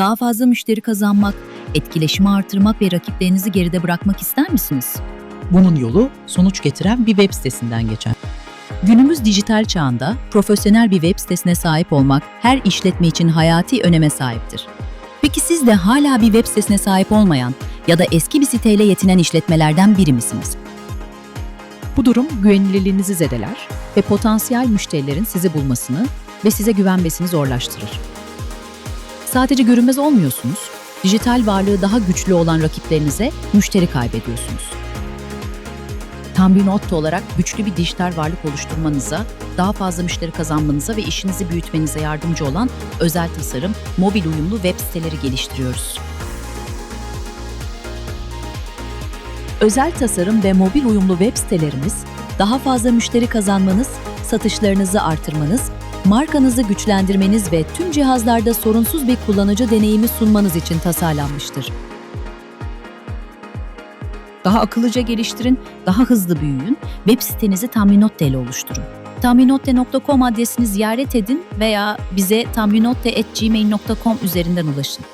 Daha fazla müşteri kazanmak, etkileşimi artırmak ve rakiplerinizi geride bırakmak ister misiniz? Bunun yolu sonuç getiren bir web sitesinden geçer. Günümüz dijital çağında profesyonel bir web sitesine sahip olmak her işletme için hayati öneme sahiptir. Peki siz de hala bir web sitesine sahip olmayan ya da eski bir siteyle yetinen işletmelerden biri misiniz? Bu durum güvenilirliğinizi zedeler ve potansiyel müşterilerin sizi bulmasını ve size güvenmesini zorlaştırır. Sadece görünmez olmuyorsunuz, dijital varlığı daha güçlü olan rakiplerinize müşteri kaybediyorsunuz. Tam bir nokta olarak güçlü bir dijital varlık oluşturmanıza, daha fazla müşteri kazanmanıza ve işinizi büyütmenize yardımcı olan özel tasarım, mobil uyumlu web siteleri geliştiriyoruz. Özel tasarım ve mobil uyumlu web sitelerimiz, daha fazla müşteri kazanmanız, satışlarınızı artırmanız, markanızı güçlendirmeniz ve tüm cihazlarda sorunsuz bir kullanıcı deneyimi sunmanız için tasarlanmıştır. Daha akıllıca geliştirin, daha hızlı büyüyün, web sitenizi Tamlinotte ile oluşturun. Tamlinotte.com adresini ziyaret edin veya bize tamlinotte.gmail.com üzerinden ulaşın.